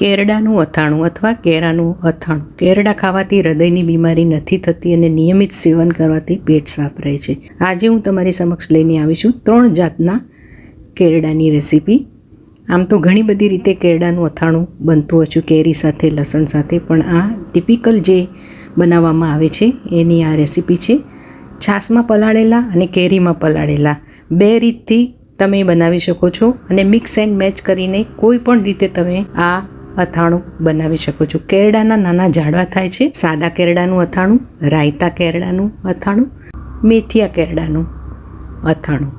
કેરડાનું અથાણું અથવા કેરાનું અથાણું. કેરડા ખાવાથી હૃદયની બીમારી નથી થતી અને નિયમિત સેવન કરવાથી પેટ સાફ રહે છે. આજે હું તમારી સમક્ષ લઈને આવી છું ત્રણ જાતના કેરડાની રેસીપી. આમ તો ઘણી બધી રીતે કેરડાનું અથાણું બનતું છે કેરી સાથે, લસણ સાથે, પણ આ ટિપિકલ જે બનાવવામાં આવે છે, એની આ રેસીપી છે. છાશમાં પલાળેલા અને કેરીમાં પલાળેલા. બે રીતથી તમે બનાવી શકો છો અને મિક્સ એન્ડ મેચ કરીને કોઈ પણ રીતે તમે આ અથાણું બનાવી શકો છો. કેરડાના નાના ઝાડવા થાય છે. સાદા કેરડાનું અથાણું, રાયતા કેરડાનું અથાણું, મેથિયા કેરડાનું અથાણું.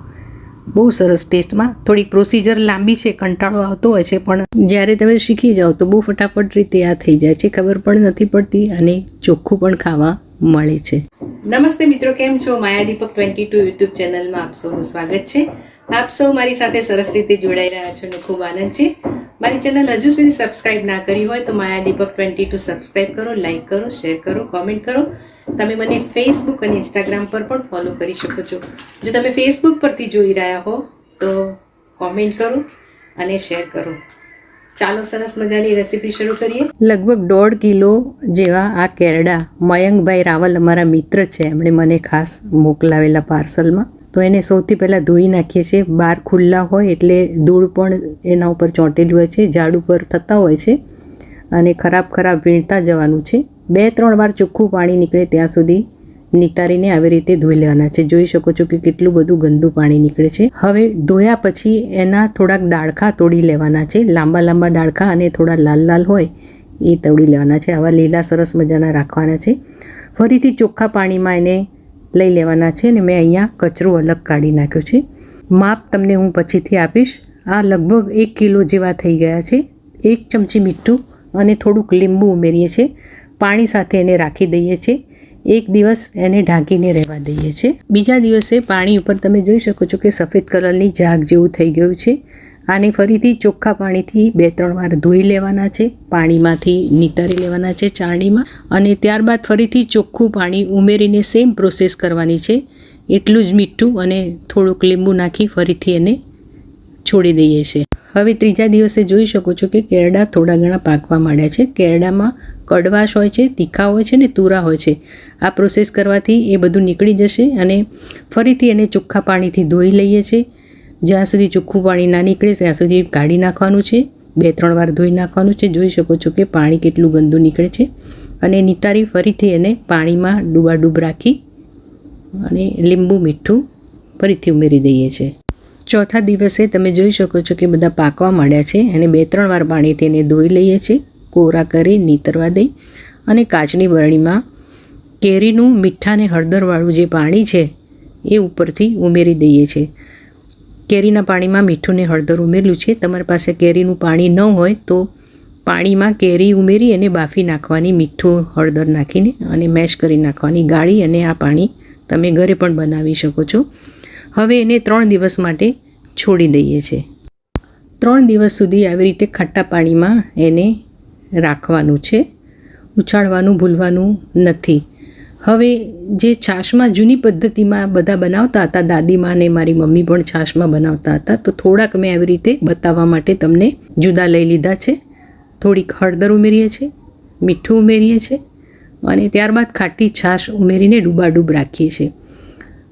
બહુ સરસ ટેસ્ટમાં થોડીક પ્રોસિજર લાંબી છે, કંટાળો આવતો હોય છે, પણ જ્યારે તમે શીખી જાઓ તો બહુ ફટાફટ રીતે આ થઈ જાય છે, ખબર પણ નથી પડતી અને ચોખ્ખું પણ ખાવા મળે છે. નમસ્તે મિત્રો, કેમ છો? Maya Deepak twenty two YouTube ચેનલમાં આપ સૌનું સ્વાગત છે. આપ સૌ મારી સાથે સરસ રીતે જોડાઈ રહ્યા છો ખૂબ આનંદ છે. મારી ચેનલ હજુ સુધી સબસ્ક્રાઇબ ના કરી હોય તો Maya Deepak twenty two subscribe કરો લાઇક કરો શેર કરો કોમેન્ટ કરો. તમે મને ફેસબુક અને ઇન્સ્ટાગ્રામ પર પણ ફોલો કરી શકો છો. જો તમે ફેસબુક પરથી જોઈ રહ્યા હો, તો કોમેન્ટ કરો અને શેર કરો. ચાલો સરસ મજાની રેસીપી શરૂ કરીએ. લગભગ દોઢ કિલો જેવા આ કેરડા મયંકભાઈ રાવલ અમારા મિત્ર છે. એમણે મને ખાસ મોકલાવેલા પાર્સલમાં તો એને સૌથી પહેલાં ધોઈ નાખીએ છીએ. બહાર ખુલ્લા હોય એટલે ધૂળ પણ એના ઉપર ચોંટેલી હોય છે, ઝાડ ઉપર થતા હોય છે અને ખરાબ ખરાબ વીણતા જવાનું છે. બે ત્રણ વાર ચોખ્ખું પાણી નીકળે ત્યાં સુધી નિતારીને આવી રીતે ધોઈ લેવાના છે. જોઈ શકો છો કે કેટલું બધું ગંદુ પાણી નીકળે છે. હવે ધોયા પછી એના થોડાક ડાળખા તોડી લેવાના છે. લાંબા લાંબા ડાળખા અને થોડા લાલ લાલ હોય એ તોડી લેવાના છે. આવા લીલા સરસ મજાના રાખવાના છે. ફરીથી ચોખ્ખા પાણીમાં એને લઈ લેવાના છે ને મેં અહીંયા કચરો અલગ કાઢી નાખ્યો છે. માપ તમને હું પછીથી આપીશ. આ લગભગ એક કિલો જેવા થઈ ગયા છે. એક ચમચી મીઠું અને થોડુંક લીંબુ ઉમેરીએ છીએ પાણી સાથે એને રાખી દઈએ છીએ એક દિવસ એને ઢાંકીને રહેવા દઈએ છીએ બીજા દિવસે પાણી ઉપર તમે જોઈ શકો છો કે સફેદ કલરની ઝાગ જેવું થઈ ગયું છે. આને ફરીથી ચોખ્ખા પાણીથી બે ત્રણ વાર ધોઈ લેવાના છે. પાણીમાંથી નિતારી લેવાના છે ચારણીમાં અને ત્યારબાદ ફરીથી ચોખ્ખું પાણી ઉમેરીને સેમ પ્રોસેસ કરવાની છે. એટલું જ મીઠું અને થોડુંક લીંબુ નાખી ફરીથી એને છોડી દઈએ છીએ. હવે ત્રીજા દિવસે જોઈ શકો છો કે કેરડા થોડા ઘણા પાકવા માંડ્યા છે. કેરડામાં કડવાશ હોય છે, તીખા હોય છે ને તુરા હોય છે. આ પ્રોસેસ કરવાથી એ બધું નીકળી જશે અને ફરીથી એને ચોખ્ખા પાણીથી ધોઈ લઈએ છીએ. જ્યાં સુધી ચોખ્ખું પાણી ના નીકળે, ત્યાં સુધી કાઢી નાખવાનું છે. બે ત્રણ વાર ધોઈ નાખવાનું છે. જોઈ શકો છો કે પાણી કેટલું ગંદુ નીકળે છે. અને નિતારી ફરીથી એને પાણીમાં ડૂબાડૂબ રાખી અને લીંબુ, મીઠું ફરીથી ઉમેરી દઈએ છીએ ચોથા દિવસે તમે જોઈ શકો છો કે બધા પાકવા માંડ્યા છે. અને બે ત્રણ વાર પાણીથી એને ધોઈ લઈએ છીએ કોરા કરી નીતરવા દઈ અને કાચની બરણીમાં કેરીનું મીઠા અને હળદરવાળું જે પાણી છે, એ ઉપરથી ઉમેરી દઈએ છીએ કેરીના પાણીમાં મીઠું ને હળદર ઉમેર્યું છે. તમારી પાસે કેરીનું પાણી ન હોય તો પાણીમાં કેરી ઉમેરી અને બાફી નાખવાની મીઠું, હળદર નાખીને અને મેશ કરી નાખવાની ગાળી અને આ પાણી તમે ઘરે પણ બનાવી શકો છો. હવે એને ત્રણ દિવસ માટે છોડી દઈએ છીએ ત્રણ દિવસ સુધી આવી રીતે ખાટા પાણીમાં એને રાખવાનું છે. ઉછાળવાનું, ભૂલવાનું નથી. હવે જે છાશમાં જૂની પદ્ધતિમાં બધા બનાવતા હતા, દાદીમાં ને મારી મમ્મી પણ છાશમાં બનાવતા હતા, તો થોડાક મેં આવી રીતે બતાવવા માટે તમને જુદા લઈ લીધા છે. થોડીક હળદર ઉમેરીએ છીએ, મીઠું ઉમેરીએ છીએ અને ત્યારબાદ ખાટી છાશ ઉમેરીને ડૂબાડૂબ રાખીએ છીએ.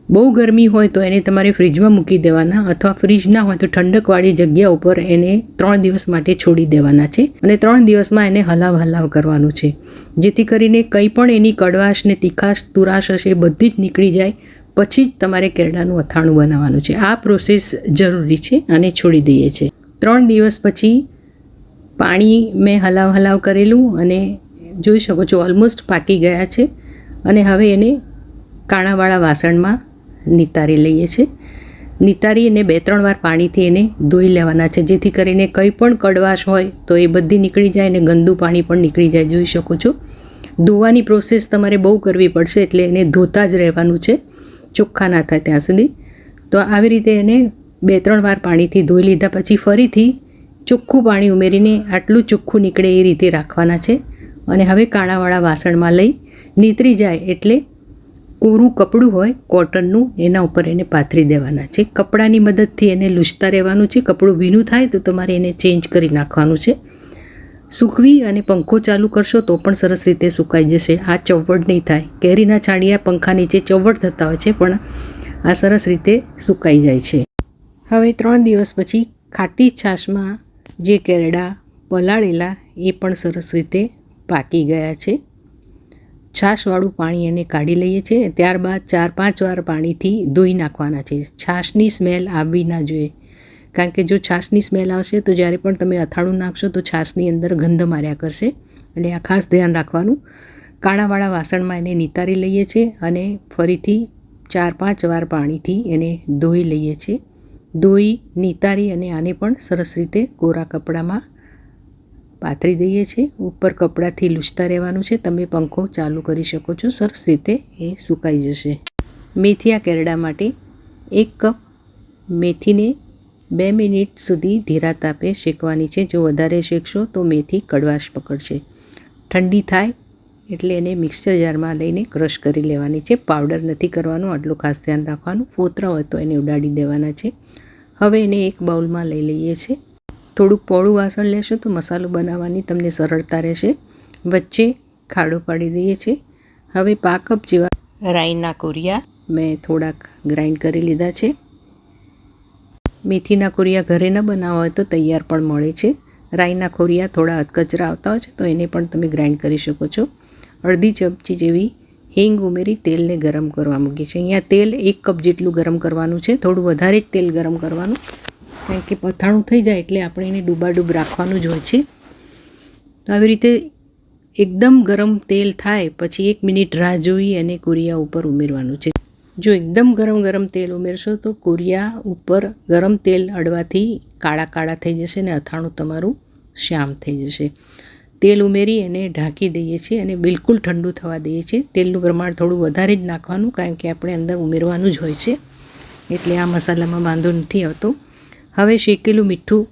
બહુ ગરમી હોય તો એને તમારે ફ્રીજમાં મૂકી દેવાના અથવા ફ્રીજ ના હોય તો ઠંડકવાળી જગ્યા ઉપર એને ત્રણ દિવસ માટે છોડી દેવાના છે. અને ત્રણ દિવસમાં એને હલાવ હલાવ કરવાનું છે. જેથી કરીને કંઈ પણ એની કડવાશ ને તીખાશ તુરાશ હશે બધી જ નીકળી જાય. પછી જ તમારે કેરડાનું અથાણું બનાવવાનું છે. આ પ્રોસેસ જરૂરી છે અને છોડી દઈએ છીએ ત્રણ દિવસ પછી પાણી મેં હલાવ હલાવ કરેલું અને જોઈ શકો છો ઓલમોસ્ટ પાકી ગયા છે. અને હવે એને કાણાવાળા વાસણમાં નિતારી લઈએ છીએ. નિતારી અને બે, ત્રણ વાર પાણીથી એને ધોઈ લેવાના છે. જેથી કરીને કંઈ પણ કડવાશ હોય તો એ બધી નીકળી જાય અને ગંદુ પાણી પણ નીકળી જાય, જોઈ શકો છો. ધોવાની પ્રોસેસ તમારે બહુ કરવી પડશે એટલે એને ધોતા જ રહેવાનું છે. ચોખ્ખા ના થાય ત્યાં સુધી. તો આવી રીતે એને બે, ત્રણ વાર પાણીથી ધોઈ લીધા પછી ફરીથી ચોખ્ખું પાણી ઉમેરીને આટલું ચોખ્ખું નીકળે એ રીતે રાખવાના છે. અને હવે કાણાવાળા વાસણમાં લઈ નીતરી જાય એટલે કોરું કપડું હોય, કોટનનું, એના ઉપર એને પાથરી દેવાના છે. કપડાની મદદથી એને લૂછતા રહેવાનું છે. કપડું ભીનું થાય તો તમારે એને ચેન્જ કરી નાખવાનું છે. સૂકવી અને પંખો ચાલુ કરશો તો પણ સરસ રીતે સુકાઈ જશે. આ ચવડ નહીં થાય. કેરીના છાણિયા પંખા નીચે ચવડ થતા હોય છે, પણ આ સરસ રીતે સુકાઈ જાય છે. હવે ત્રણ દિવસ પછી ખાટી છાશમાં જે કેરડા પલાળેલા, એ પણ સરસ રીતે પાકી ગયા છે. છાશવાળું પાણી એને કાઢી લઈએ છીએ. ત્યારબાદ ચાર પાંચ વાર પાણીથી ધોઈ નાખવાના છે. છાશની સ્મેલ આવવી ના જોઈએ. કારણ કે જો છાશની સ્મેલ આવશે તો જ્યારે પણ તમે અથાણું નાખશો તો છાશની અંદર ગંધ માર્યા કરશે. એટલે આ ખાસ ધ્યાન રાખવાનું. કાણાવાળા વાસણમાં એને નિતારી લઈએ છીએ અને ફરીથી ચાર પાંચ વાર પાણીથી એને ધોઈ લઈએ છીએ. ધોઈ, નિતારી અને આને પણ સરસ રીતે કોરા કપડામાં પાથરી દઈએ છીએ. ઉપર કપડાથી લૂછતા રહેવાનું છે. તમે પંખો ચાલુ કરી શકો છો. સરસ રીતે એ સુકાઈ જશે. મેથીયા કેરડા માટે એક કપ મેથીને બે મિનિટ સુધી ધીરા તાપે શેકવાની છે. જો વધારે શેકશો તો મેથી કડવાશ પકડશે. ઠંડી થાય એટલે એને મિક્સર જારમાં લઈને ક્રશ કરી લેવાની છે. પાવડર નથી કરવાનો. આટલું ખાસ ધ્યાન રાખવાનું. ફોતરા હોય તો એને ઉડાડી દેવાના છે. હવે એને એક બાઉલમાં લઈ લઈએ છીએ. થોડુંક પોળું વાસણ લેશો તો મસાલો બનાવવાની તમને સરળતા રહેશે. વચ્ચે ખાડો પાડી દઈએ છીએ. હવે પાકપ જેવા રાઈના કોરિયા મેં થોડાક ગ્રાઇન્ડ કરી લીધા છે. મેથીના કોરિયા ઘરે ન બનાવવા હોય તો તૈયાર પણ મળે છે. રાઈના કોરિયા થોડા અધકચરા આવતા હોય છે તો એને પણ તમે ગ્રાઇન્ડ કરી શકો છો. અડધી ચમચી જેવી હિંગ ઉમેરી તેલને ગરમ કરવા મૂકી છે અહીંયા તેલ એક કપ જેટલું ગરમ કરવાનું છે. થોડું વધારે જ તેલ ગરમ કરવાનું. કારણ કે પથાણું થઈ જાય એટલે આપણે એને ડૂબાડૂબ રાખવાનું જ હોય છે. તો આવી રીતે એકદમ ગરમ તેલ થાય, પછી એક મિનિટ રાહ જોઈ અને કોરિયા ઉપર ઉમેરવાનું છે. જો એકદમ ગરમ ગરમ તેલ ઉમેરશો તો કોરિયા ઉપર ગરમ તેલ અડવાથી કાળા કાળા થઈ જશે ને અથાણું તમારું શ્યામ થઈ જશે. તેલ ઉમેરી અને ઢાંકી દઈએ છીએ અને બિલકુલ ઠંડુ થવા દઈએ છીએ. તેલનું પ્રમાણ થોડું વધારે જ નાખવાનું, કારણ કે આપણે અંદર ઉમેરવાનું જ હોય છે. એટલે આ મસાલામાં વાંધો નથી આવતો. હવે શેકેલું મીઠું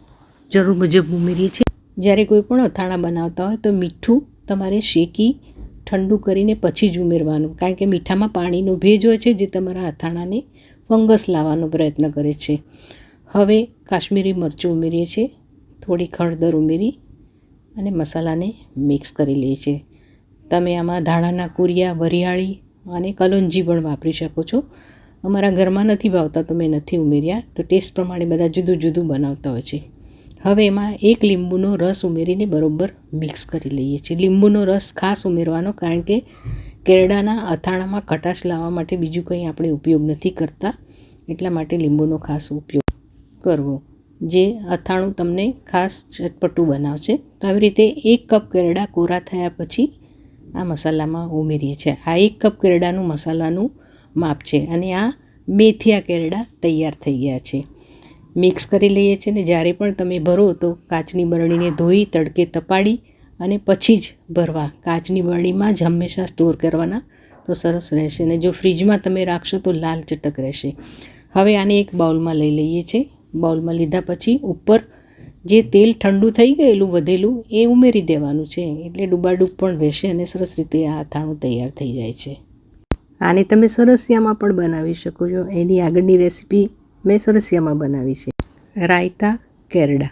જરૂર મુજબ ઉમેરીએ છીએ. જ્યારે કોઈ પણ અથાણા બનાવતા હોય તો મીઠું તમારે શેકી, ઠંડુ કરીને પછી જ ઉમેરવાનું. કારણ કે મીઠામાં પાણીનો ભેજ હોય છે જે તમારા અથાણાને ફંગસ લાવવાનો પ્રયત્ન કરે છે. હવે કાશ્મીરી મરચું ઉમેરીએ છીએ. થોડી હળદર ઉમેરી અને મસાલાને મિક્સ કરી લઈએ છીએ. તમે આમાં ધાણાના કુરિયા, વરિયાળી અને કલોંજી પણ વાપરી શકો છો. અમારા ઘરમાં નથી ભાવતા તો મેં નથી ઉમેર્યા. તો ટેસ્ટ પ્રમાણે બધા જુદું જુદું બનાવતા હોય છે. હવે એમાં એક લીંબુનો રસ ઉમેરીને બરોબર મિક્સ કરી લઈએ છીએ. લીંબુનો રસ ખાસ ઉમેરવાનો કારણ કે કેરડાના અથાણામાં ખટાશ લાવવા માટે બીજું કંઈ આપણે ઉપયોગ નથી કરતા. એટલા માટે લીંબુનો ખાસ ઉપયોગ કરવો. જે અથાણું તમને ખાસ ચટપટું બનાવશે. તો આવી રીતે એક કપ કેરડા કોરા થયા પછી આ મસાલામાં ઉમેરીએ છીએ. આ એક કપ કેરડાનું મસાલાનું માપ છે. અને આ મેથિયા કેરડા તૈયાર થઈ ગયા છે. મિક્સ કરી લઈએ છીએ ને જ્યારે પણ તમે ભરો તો કાચની બરણીને ધોઈ, તડકે તપાડી અને પછી જ ભરવા. કાચની બરણીમાં જ હંમેશા સ્ટોર કરવાના તો સરસ રહેશે. અને જો ફ્રીજમાં તમે રાખશો તો લાલ ચટક રહેશે. હવે આને એક બાઉલમાં લઈ લઈએ છીએ. બાઉલમાં લીધા પછી ઉપર જે તેલ ઠંડુ થઈ ગયેલું, વધેલું, એ ઉમેરી દેવાનું છે. એટલે ડૂબાડૂબ પણ રહેશે અને સરસ રીતે આ અથાણું તૈયાર થઈ જાય છે. આને તમે સરસિયામાં પણ બનાવી શકો છો. એની આગળની રેસીપી મેં સરસિયામાં બનાવી છે. રાયતા કેરડા.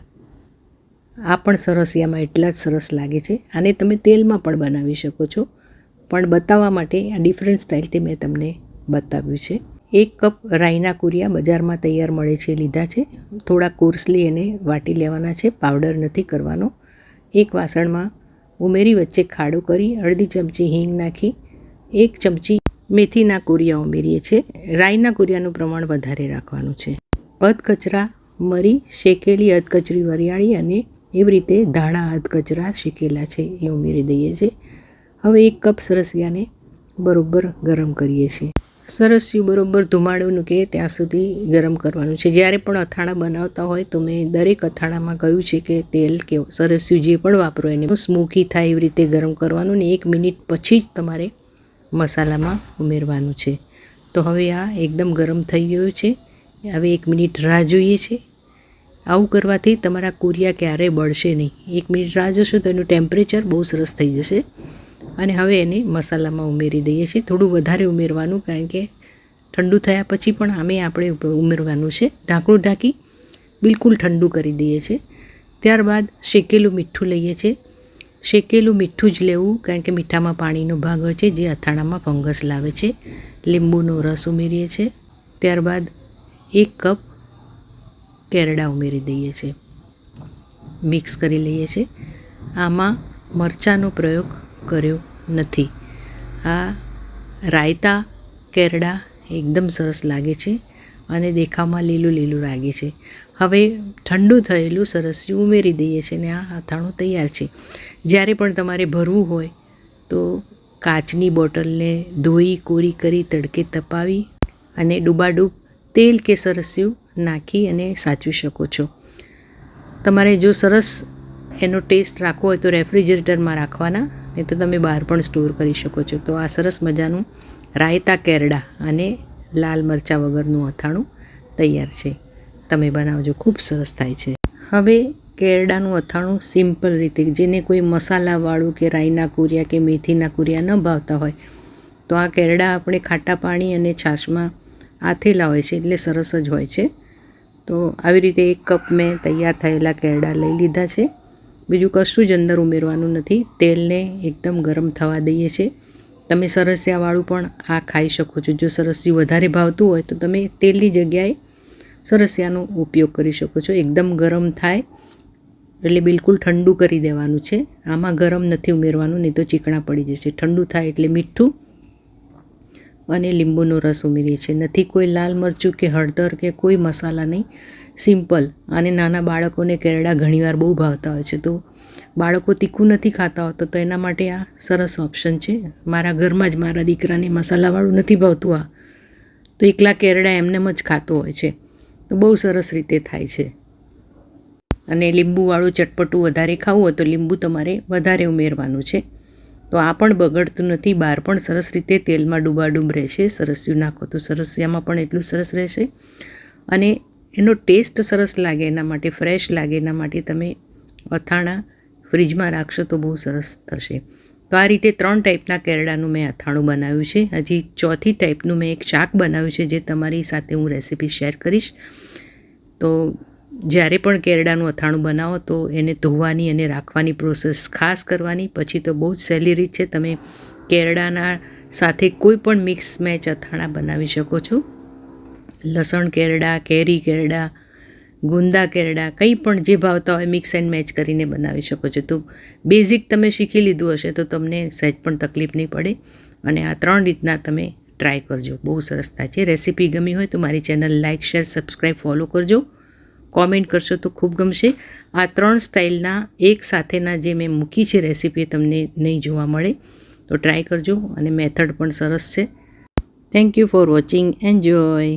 આ પણ સરસિયામાં એટલા જ સરસ લાગે છે. આને તમે તેલમાં પણ બનાવી શકો છો. પણ બતાવવા માટે આ ડિફરન્ટ સ્ટાઇલથી મેં તમને બતાવ્યું છે. એક કપ રાઈના કુરિયા બજારમાં તૈયાર મળે છે, લીધા છે. થોડા કોર્સલી એને વાટી લેવાના છે. પાવડર નથી કરવાનો. એક વાસણમાં ઉમેરી વચ્ચે ખાડો કરી અડધી ચમચી હિંગ નાખી, એક ચમચી મેથીના કુરિયા ઉમેરીએ છીએ. રાઈના કુરિયાનું પ્રમાણ વધારે રાખવાનું છે. અધકચરા મરી શેકેલી અધકચરી વરિયાળી અને એવી રીતે ધાણા અધકચરા શેકેલા છે એ ઉમેરી દઈએ છીએ. હવે એક કપ સરસિયાને બરોબર ગરમ કરીએ છીએ. સરસ્યું બરોબર ધુમાડો નીકળે ત્યાં સુધી ગરમ કરવાનું છે. જ્યારે પણ અથાણા બનાવતા હોય તો મેં દરેક અથાણામાં કહ્યું છે કે તેલ કે સરસ્યું જે પણ વાપરો એને સ્મોકી થાય એવી રીતે ગરમ કરવાનું ને એક મિનિટ પછી જ તમારે મસાલામાં ઉમેરવાનું છે. તો હવે આ એકદમ ગરમ થઈ ગયું છે. હવે એક મિનિટ રાહ જોઈએ છે. આવું કરવાથી તમારા કુરિયા ક્યારેય બળશે નહીં. એક મિનિટ રાહ જોશો તો એનું ટેમ્પરેચર બહુ સરસ થઈ જશે. અને હવે એને મસાલામાં ઉમેરી દઈએ છીએ. થોડું વધારે ઉમેરવાનું કારણ કે ઠંડુ થયા પછી પણ આમે આપણે ઉમેરવાનું છે. ઢાંકણું ઢાંકી બિલકુલ ઠંડુ કરી દઈએ છીએ. ત્યારબાદ શેકેલું મીઠું લઈએ છીએ. શેકેલું મીઠું જ લેવું કારણ કે મીઠામાં પાણીનો ભાગ હોય છે, જે અથાણામાં ફંગસ લાવે છે. લીંબુનો રસ ઉમેરીએ છીએ ત્યારબાદ એક કપ કેરડા ઉમેરી દઈએ છીએ મિક્સ કરી લઈએ છીએ આમાં મરચાંનો પ્રયોગ કર્યો નથી. આ રાયતા કેરડા એકદમ સરસ લાગે છે અને દેખાવમાં લીલું લીલું લાગે છે. હવે ઠંડુ થયેલું સરસ ઉમેરી દઈએ છીએ ને આ અથાણું તૈયાર છે. જ્યારે પણ તમારે ભરવું હોય, તો કાચની બોટલને ધોઈ, કોરી કરી, તડકે તપાવી અને ડૂબાડૂબ તેલ કે સરસ્યું નાખી અને સાચવી શકો છો. તમારે જો સરસ એનો ટેસ્ટ રાખવો હોય તો રેફ્રિજરેટરમાં રાખવાના, નહીં તો તમે બહાર પણ સ્ટોર કરી શકો છો. તો આ સરસ મજાનું રાયતા કેરડા અને લાલ મરચાં વગરનું અથાણું તૈયાર છે. તમે બનાવજો, ખૂબ સરસ થાય છે. હવે કેરડાનું અથાણું સિમ્પલ રીતે, જેને કોઈ મસાલાવાળું કે રાઈના કુરિયા કે મેથીના કુરિયા ન ભાવતા હોય. તો આ કેરડા આપણે ખાટા પાણી અને છાશમાં આથેલા હોય છે, એટલે સરસ જ હોય છે. તો આવી રીતે એક કપ મેં તૈયાર થયેલા કેરડા લઈ લીધા છે. બીજું કશું જ અંદર ઉમેરવાનું નથી. તેલને એકદમ ગરમ થવા દઈએ છીએ તમે સરસિયાવાળું પણ આ ખાઈ શકો છો. જો સરસિયું વધારે ભાવતું હોય તો તમે તેલની જગ્યાએ સરસિયાનો ઉપયોગ કરી શકો છો. એકદમ ગરમ થાય. એટલે બિલકુલ ઠંડુ કરી દેવાનું છે. આમાં ગરમ નથી ઉમેરવાનું, નહીં તો ચીકણા પડી જશે. ઠંડુ થાય એટલે મીઠું અને લીંબુનો રસ ઉમેરીએ છીએ. નથી કોઈ લાલ મરચું કે હળદર કે કોઈ મસાલા નહીં. સિમ્પલ. અને નાના બાળકોને કેરડા ઘણીવાર બહુ ભાવતા હોય છે. તો બાળકો તીખું નથી ખાતા હોતા તો એના માટે આ સરસ ઓપ્શન છે. મારા ઘરમાં જ મારા દીકરાને મસાલાવાળું નથી ભાવતું આ. તો એકલા કેરડા એમનેમ જ ખાતો હોય છે. તો બહુ સરસ રીતે થાય છે. અને લીંબુવાળું ચટપટું વધારે ખાવું હોય તો લીંબુ તમારે વધારે ઉમેરવાનું છે. તો આ પણ બગડતું નથી, બહાર પણ સરસ રીતે તેલમાં ડૂબાડૂબ રહેશે, સરસ્યું નાખો તો સરસિયામાં પણ એટલું સરસ રહેશે. અને એનો ટેસ્ટ સરસ લાગે, એના માટે ફ્રેશ લાગે, એના માટે તમે અથાણા ફ્રીજમાં રાખશો તો બહુ સરસ થશે. તો આ રીતે ત્રણ ટાઈપના કેરડાનું મેં અથાણું બનાવ્યું છે. હજી ચોથી ટાઈપનું મેં એક શાક બનાવ્યું છે જે તમારી સાથે હું રેસીપી શેર કરીશ. તો જ્યારે પણ કેરડાનું અથાણું બનાવો તો એને ધોવાની અને રાખવાની પ્રોસેસ ખાસ કરવાની. પછી તો બહુ જ સહેલી રીત છે. તમે કેરડાના સાથે કોઈ પણ મિક્સ મેચ અથાણા બનાવી શકો છો. લસણ કેરડા કેરી કેરડા ગુંદા કેરડા કંઈ પણ જે ભાવતા હોય મિક્સ એન્ડ મેચ કરીને બનાવી શકો છો. તો બેઝિક તમે શીખી લીધું હશે તો તમને સહેજ પણ તકલીફ નહીં પડે. અને આ ત્રણ રીતના તમે ટ્રાય કરજો. બહુ સરસ થાય છે. રેસીપી ગમી હોય તો મારી channel like share subscribe follow કરજો. કોમેન્ટ કરશો તો ખૂબ ગમશે. આ ત્રણ સ્ટાઇલના એક સાથેના જે મેં મૂકી છે રેસીપી તમને નહીં જોવા મળે, તો ટ્રાય કરજો અને મેથડ પણ સરસ છે. Thank you for watching enjoy